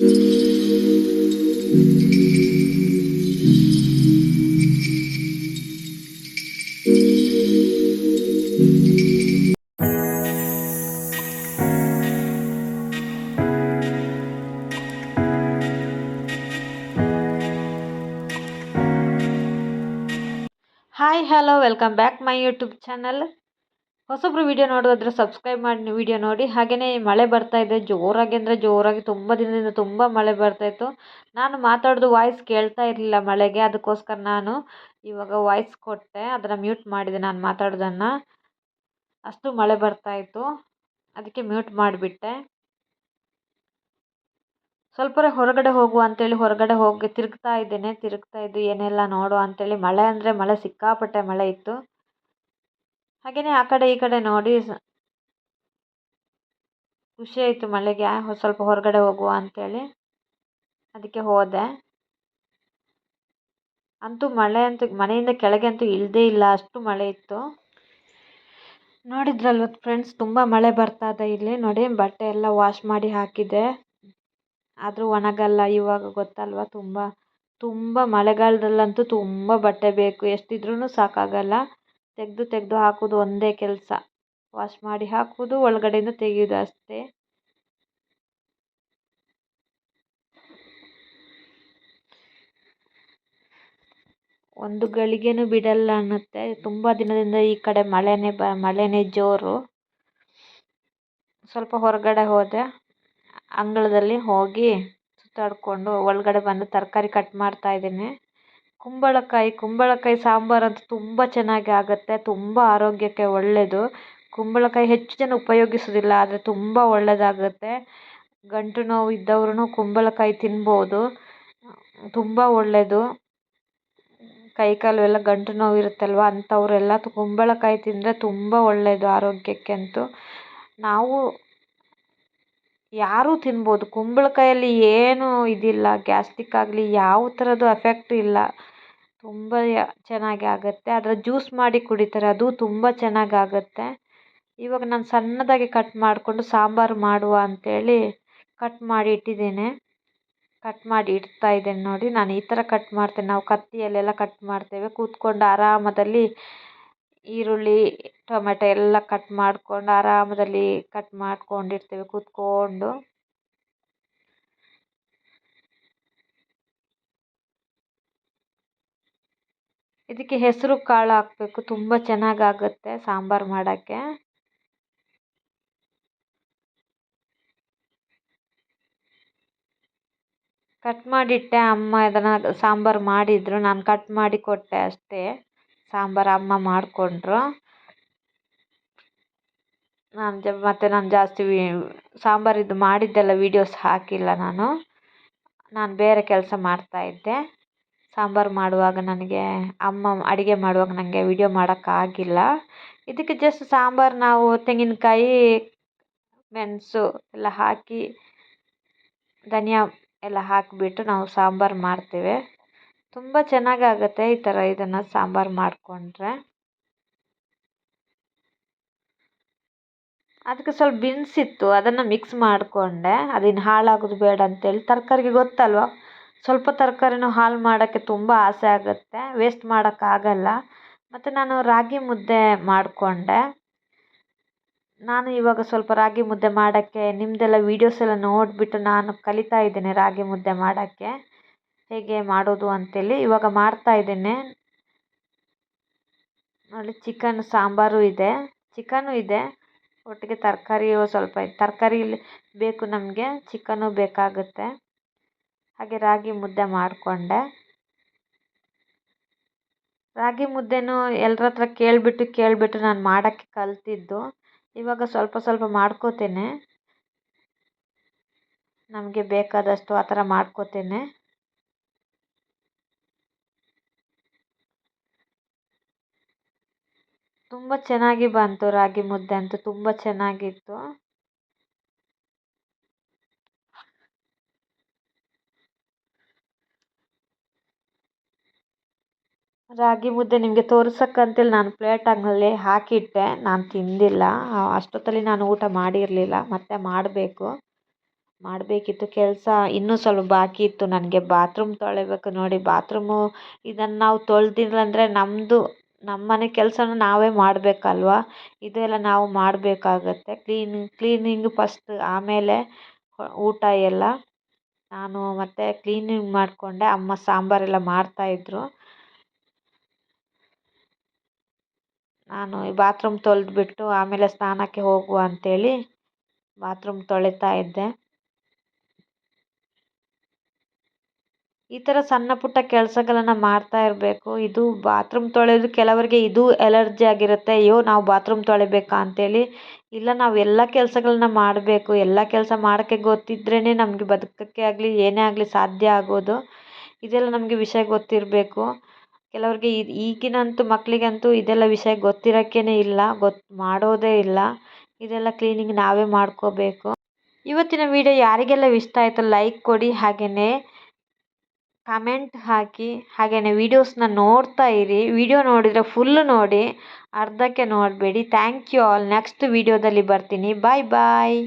Hi hello welcome back my YouTube channel ಹೊಸಬ್ರು video ನೋಡೋದಾದರೆ subscribe ಮಾಡಿ ವಿಡಿಯೋ ನೋಡಿ. ಹಾಗೆಯೇ ಮಳೆ ಬರ್ತಾ ಇದೆ, ಜೋರಾಗಿ ಅಂದರೆ ಜೋರಾಗಿ ತುಂಬ ದಿನದಿಂದ ತುಂಬ ಮಳೆ ಬರ್ತಾಯಿತ್ತು ನಾನು ಮಾತಾಡೋದು ವಾಯ್ಸ್ ಕೇಳ್ತಾ ಇರಲಿಲ್ಲ ಮಳೆಗೆ, ಅದಕ್ಕೋಸ್ಕರ ನಾನು ಇವಾಗ ವಾಯ್ಸ್ ಕೊಟ್ಟೆ. ಅದನ್ನು ಮ್ಯೂಟ್ ಮಾಡಿದೆ ನಾನು ಮಾತಾಡೋದನ್ನು. ಅಷ್ಟು ಮಳೆ ಬರ್ತಾಯಿತ್ತು ಅದಕ್ಕೆ ಮ್ಯೂಟ್ ಮಾಡಿಬಿಟ್ಟೆ. ಸ್ವಲ್ಪ ಹೊರಗಡೆ ಹೋಗು ಅಂತೇಳಿ ಹೊರಗಡೆ ಹೋಗಿ ತಿರುಗ್ತಾ ಇದ್ದೇನೆ. ತಿರುಗ್ತಾ ಇದ್ದು ಏನೆಲ್ಲ ನೋಡು ಅಂತೇಳಿ ಮಳೆ ಅಂದರೆ ಮಳೆ ಸಿಕ್ಕಾಪಟ್ಟೆ ಮಳೆ ಇತ್ತು. ಹಾಗೆಯೇ ಆ ಕಡೆ ಈ ಕಡೆ ನೋಡಿ ಖುಷಿ ಆಯಿತು ಮಳೆಗೆ. ಸ್ವಲ್ಪ ಹೊರಗಡೆ ಹೋಗುವ ಅಂತೇಳಿ. ಅದಕ್ಕೆ ಹೋದೆ. ಅಂತೂ ಮಳೆ ಅಂತೂ, ಮನೆಯಿಂದ ಕೆಳಗೆ ಅಂತೂ ಇಲ್ಲದೇ ಇಲ್ಲ. ಅಷ್ಟು ಮಳೆ ಇತ್ತು. ನೋಡಿದ್ರಲ್ವ ಫ್ರೆಂಡ್ಸ್, ತುಂಬ ಮಳೆ ಬರ್ತಾ ಇದೆ ಇಲ್ಲಿ. ನೋಡಿ, ಬಟ್ಟೆ ಎಲ್ಲ ವಾಶ್ ಮಾಡಿ ಹಾಕಿದೆ. ಆದರೂ ಒಣಗಲ್ಲ ಇವಾಗ ಗೊತ್ತಲ್ವ? ತುಂಬ ತುಂಬ ಮಳೆಗಾಲದಲ್ಲಂತೂ ತುಂಬ ಬಟ್ಟೆ ಬೇಕು. ಎಷ್ಟಿದ್ರೂ ಸಾಕಾಗಲ್ಲ. ತೆಗೆದು ತೆಗೆದು ಹಾಕೋದು ಒಂದೇ ಕೆಲಸ. ವಾಶ್ ಮಾಡಿ ಹಾಕೋದು ಒಳಗಡೆಯಿಂದ ತೆಗೆಯೋದು ಅಷ್ಟೇ. ಒಂದು ಗಳಿಗೆನೂ ಬಿಡಲ್ಲ ಅನ್ನುತ್ತೆ. ತುಂಬ ದಿನದಿಂದ ಈ ಕಡೆ ಮಳೆನೇ ಬ, ಮಳೆನೇ ಜೋರು. ಸ್ವಲ್ಪ ಹೊರಗಡೆ ಹೋದೆ. ಅಂಗಳದಲ್ಲಿ ಹೋಗಿ ಸುತ್ತಾಡಿಕೊಂಡು ಒಳಗಡೆ ಬಂದು ತರಕಾರಿ ಕಟ್ ಮಾಡ್ತಾ ಇದ್ದೀನಿ. ಕುಂಬಳಕಾಯಿ ಕುಂಬಳಕಾಯಿ ಸಾಂಬಾರು ಅಂತೂ ತುಂಬ ಚೆನ್ನಾಗಿ ಆಗುತ್ತೆ, ತುಂಬ ಆರೋಗ್ಯಕ್ಕೆ ಒಳ್ಳೆಯದು ಕುಂಬಳಕಾಯಿ ಹೆಚ್ಚು ಜನ ಉಪಯೋಗಿಸೋದಿಲ್ಲ, ಆದರೆ ತುಂಬ ಒಳ್ಳೆಯದಾಗುತ್ತೆ ಗಂಟು ನೋವು ಇದ್ದವ್ರೂ ಕುಂಬಳಕಾಯಿ ತಿನ್ಬೋದು. ತುಂಬ ಒಳ್ಳೆಯದು ಕೈ ಕಾಲು ಎಲ್ಲ ಗಂಟು ನೋವು ಇರುತ್ತಲ್ವ, ಅಂಥವರೆಲ್ಲ ಕುಂಬಳಕಾಯಿ ತಿಂದರೆ ತುಂಬ ಒಳ್ಳೆಯದು ಆರೋಗ್ಯಕ್ಕೆ ಅಂತೂ. ನಾವು ಯಾರೂ ತಿನ್ಬೋದು. ಕುಂಬಳಕಾಯಲ್ಲಿ ಏನೂ ಇದಿಲ್ಲ. ಗ್ಯಾಸ್ಟ್ರಿಕ್ ಆಗಲಿ ಯಾವ ಥರದ್ದು ಎಫೆಕ್ಟ್ ಇಲ್ಲ. ತುಂಬ ಚೆನ್ನಾಗಿ ಆಗುತ್ತೆ. ಅದರ ಜ್ಯೂಸ್ ಮಾಡಿ ಕುಡಿತಾರೆ. ಅದು ತುಂಬ ಚೆನ್ನಾಗಿ ಆಗುತ್ತೆ. ಇವಾಗ ನಾನು ಸಣ್ಣದಾಗಿ ಕಟ್ ಮಾಡಿಕೊಂಡು ಸಾಂಬಾರು ಮಾಡುವ ಅಂತೇಳಿ ಕಟ್ ಮಾಡಿ ಇಟ್ಟಿದ್ದೇನೆ. ಕಟ್ ಮಾಡಿ ಇಡ್ತಾ ಇದ್ದೇನೆ ನೋಡಿ. ನಾನು ಈ ಥರ ಕಟ್ ಮಾಡ್ತೇನೆ. ನಾವು ಕತ್ತಿಯಲ್ಲೆಲ್ಲ ಕಟ್ ಮಾಡ್ತೇವೆ. ಕೂತ್ಕೊಂಡು ಆರಾಮದಲ್ಲಿ ಈರುಳ್ಳಿ, ಟೊಮೆಟೊ ಎಲ್ಲ ಕಟ್ ಮಾಡ್ಕೊಂಡು ಆರಾಮದಲ್ಲಿ ಕಟ್ ಮಾಡ್ಕೊಂಡಿರ್ತೇವೆ, ಕೂತ್ಕೊಂಡು. ಇದಕ್ಕೆ ಹೆಸರು ಕಾಳು ಹಾಕಬೇಕು, ತುಂಬ ಚೆನ್ನಾಗಾಗುತ್ತೆ ಸಾಂಬಾರು ಮಾಡೋಕ್ಕೆ. ಕಟ್ ಮಾಡಿಟ್ಟೆ, ಅಮ್ಮ ಇದನ್ನು ಸಾಂಬಾರು ಮಾಡಿದರು, ನಾನು ಕಟ್ ಮಾಡಿ ಕೊಟ್ಟೆ ಅಷ್ಟೇ. ಸಾಂಬಾರು ಅಮ್ಮ ಮಾಡಿಕೊಂಡ್ರು. ನಾನು ಜ, ಮತ್ತು ನಾನು ಜಾಸ್ತಿ ಸಾಂಬಾರಿದ್ದು ಮಾಡಿದ್ದೆಲ್ಲ ವೀಡಿಯೋಸ್ ಹಾಕಿಲ್ಲ ನಾನು. ನಾನು ಬೇರೆ ಕೆಲಸ ಮಾಡ್ತಾಯಿದ್ದೆ ಸಾಂಬಾರು ಮಾಡುವಾಗ ನನಗೆ, ಅಮ್ಮ ಅಡುಗೆ ಮಾಡುವಾಗ ನನಗೆ ವಿಡಿಯೋ ಮಾಡೋಕ್ಕಾಗಿಲ್ಲ ಇದಕ್ಕೆ ಜಸ್ಟ್ ಸಾಂಬಾರು ನಾವು ತೆಂಗಿನಕಾಯಿ, ಮೆಣಸು ಎಲ್ಲ ಹಾಕಿ, ಧನಿಯಾ ಎಲ್ಲ ಹಾಕಿಬಿಟ್ಟು ನಾವು ಸಾಂಬಾರು ಮಾಡ್ತೇವೆ. ತುಂಬ ಚೆನ್ನಾಗಾಗುತ್ತೆ ಈ ಥರ ಇದನ್ನು ಸಾಂಬಾರು ಮಾಡಿಕೊಂಡ್ರೆ. ಅದಕ್ಕೆ ಸ್ವಲ್ಪ ಬೀನ್ಸ್ ಇತ್ತು, ಅದನ್ನು ಮಿಕ್ಸ್ ಮಾಡಿಕೊಂಡೆ. ಅದಿನ್ನು ಹಾಳಾಗೋದು ಬೇಡ ಅಂತೇಳಿ. ತರಕಾರಿಗೆ ಗೊತ್ತಲ್ವ? ಸ್ವಲ್ಪ ತರಕಾರಿನೂ ಹಾಳು ಮಾಡೋಕ್ಕೆ ತುಂಬ ಆಸೆ ಆಗುತ್ತೆ. ವೇಸ್ಟ್ ಮಾಡೋಕ್ಕಾಗಲ್ಲ ಮತ್ತು ನಾನು ರಾಗಿ ಮುದ್ದೆ ಮಾಡಿಕೊಂಡೆ. ನಾನು ಇವಾಗ ಸ್ವಲ್ಪ ರಾಗಿ ಮುದ್ದೆ ಮಾಡೋಕ್ಕೆ ನಿಮ್ಮದೆಲ್ಲ ವೀಡಿಯೋಸ್ ಎಲ್ಲ ನೋಡಿಬಿಟ್ಟು ನಾನು ಕಲಿತಾ ಇದ್ದೀನಿ ರಾಗಿ ಮುದ್ದೆ ಮಾಡೋಕ್ಕೆ. ಹೇಗೆ ಮಾಡೋದು ಅಂತೇಳಿ ಇವಾಗ ಮಾಡ್ತಾ ಇದ್ದೇನೆ. ನೋಡಿ ಚಿಕನ್ ಸಾಂಬಾರು ಇದೆ. ಚಿಕನು ಇದೆ. ಒಟ್ಟಿಗೆ ತರಕಾರಿಯು ಸ್ವಲ್ಪ ತರಕಾರಿ ಬೇಕು ನಮಗೆ ಚಿಕನು ಬೇಕಾಗುತ್ತೆ. ಹಾಗೆ ರಾಗಿ ಮುದ್ದೆ ಮಾಡಿಕೊಂಡೆ. ರಾಗಿ ಮುದ್ದೆನೂ ಎಲ್ಲರ ಹತ್ರ ಕೇಳಿಬಿಟ್ಟು ಕೇಳಿಬಿಟ್ಟು ನಾನು ಮಾಡೋಕ್ಕೆ ಕಲಿತಿದ್ದು. ಇವಾಗ ಸ್ವಲ್ಪ ಸ್ವಲ್ಪ ಮಾಡ್ಕೋತೇನೆ. ನಮಗೆ ಬೇಕಾದಷ್ಟು ಆ ಥರ ಮಾಡ್ಕೋತೇನೆ. ತುಂಬ ಚೆನ್ನಾಗಿ ಬಂತು ರಾಗಿ ಮುದ್ದೆ ಅಂತೂ ತುಂಬ ಚೆನ್ನಾಗಿತ್ತು. ರಾಗಿ ಮುದ್ದೆ ನಿಮಗೆ ತೋರ್ಸಕ್ಕಂತೇಳಿ ನಾನು ಪ್ಲೇಟಲ್ಲಿ ಹಾಕಿಟ್ಟೆ, ನಾನು ತಿಂದಿಲ್ಲ. ಅಷ್ಟೊತ್ತಲ್ಲಿ ನಾನು ಊಟ ಮಾಡಿರಲಿಲ್ಲ, ಮತ್ತೆ ಮಾಡಬೇಕು. ಮಾಡಬೇಕಿತ್ತು ಕೆಲಸ ಇನ್ನೂ ಸ್ವಲ್ಪ ಬಾಕಿ ಇತ್ತು, ನನಗೆ ಬಾತ್ರೂಮ್ ತೊಳಿಬೇಕು ನೋಡಿ, ಬಾತ್ರೂಮು ಇದನ್ನು ನಾವು ತೊಳೆದಿಲ್ಲ ಅಂದರೆ ನಮ್ಮದು ನಮ್ಮ ಮನೆ ಕೆಲಸನ ನಾವೇ ಮಾಡಬೇಕಲ್ವಾ? ಇದೆಲ್ಲ ನಾವು ಮಾಡಬೇಕಾಗತ್ತೆ. ಕ್ಲೀನ್, ಕ್ಲೀನಿಂಗ್ ಫಸ್ಟ್ ಆಮೇಲೆ ಊಟ ಎಲ್ಲ. ನಾನು ಮತ್ತೆ ಕ್ಲೀನಿಂಗ್ ಮಾಡಿಕೊಂಡೆ. ಅಮ್ಮ ಸಾಂಬಾರೆಲ್ಲ ಮಾಡ್ತಾಯಿದ್ರು ನಾನು ಈ ಬಾತ್ರೂಮ್ ತೊಳೆದ್ಬಿಟ್ಟು ಆಮೇಲೆ ಸ್ನಾನಕ್ಕೆ ಹೋಗುವ ಅಂತೇಳಿ ಬಾತ್ರೂಮ್ ತೊಳಿತಾ ಇದ್ದೆ. ಈ ಥರ ಸಣ್ಣ ಪುಟ್ಟ ಕೆಲಸಗಳನ್ನ ಮಾಡ್ತಾ ಇರಬೇಕು. ಇದು ಬಾತ್ರೂಮ್ ತೊಳೆಯೋದು ಕೆಲವರಿಗೆ ಇದು ಎಲರ್ಜಿ ಆಗಿರುತ್ತೆ. ಅಯ್ಯೋ, ನಾವು ಬಾತ್ರೂಮ್ ತೊಳಿಬೇಕಾ ಅಂತೇಳಿ. ಇಲ್ಲ, ನಾವು ಎಲ್ಲ ಕೆಲಸಗಳನ್ನ ಮಾಡಬೇಕು. ಎಲ್ಲ ಕೆಲಸ ಮಾಡೋಕ್ಕೆ ಗೊತ್ತಿದ್ರೇ ನಮಗೆ ಬದುಕೋಕ್ಕೆ ಆಗಲಿ, ಏನೇ ಆಗಲಿ ಸಾಧ್ಯ ಆಗೋದು. ಇದೆಲ್ಲ ನಮಗೆ ವಿಷಯ ಗೊತ್ತಿರಬೇಕು. ಕೆಲವರಿಗೆ ಇದು ಈಗಿನಂತೂ ಮಕ್ಕಳಿಗಂತೂ ಇದೆಲ್ಲ ವಿಷಯ ಗೊತ್ತಿರೋಕ್ಕೇ ಇಲ್ಲ ಗೊತ್ತು ಮಾಡೋದೇ ಇಲ್ಲ. ಇದೆಲ್ಲ ಕ್ಲೀನಿಂಗ್ ನಾವೇ ಮಾಡ್ಕೋಬೇಕು. ಇವತ್ತಿನ ವಿಡಿಯೋ ಯಾರಿಗೆಲ್ಲ ಇಷ್ಟ ಆಯಿತು ಲೈಕ್ ಕೊಡಿ. ಹಾಗೆಯೇ ಕಮೆಂಟ್ ಹಾಕಿ ಹಾಗೆಯೇ ವೀಡಿಯೋಸ್ನ ನೋಡ್ತಾ ಇರಿ. ವಿಡಿಯೋ ನೋಡಿದರೆ ಫುಲ್ಲು ನೋಡಿ. ಅರ್ಧಕ್ಕೆ ನೋಡಬೇಡಿ. ಥ್ಯಾಂಕ್ ಯು ಆಲ್ ನೆಕ್ಸ್ಟ್ ವಿಡಿಯೋದಲ್ಲಿ ಬರ್ತೀನಿ. ಬಾಯ್ ಬಾಯ್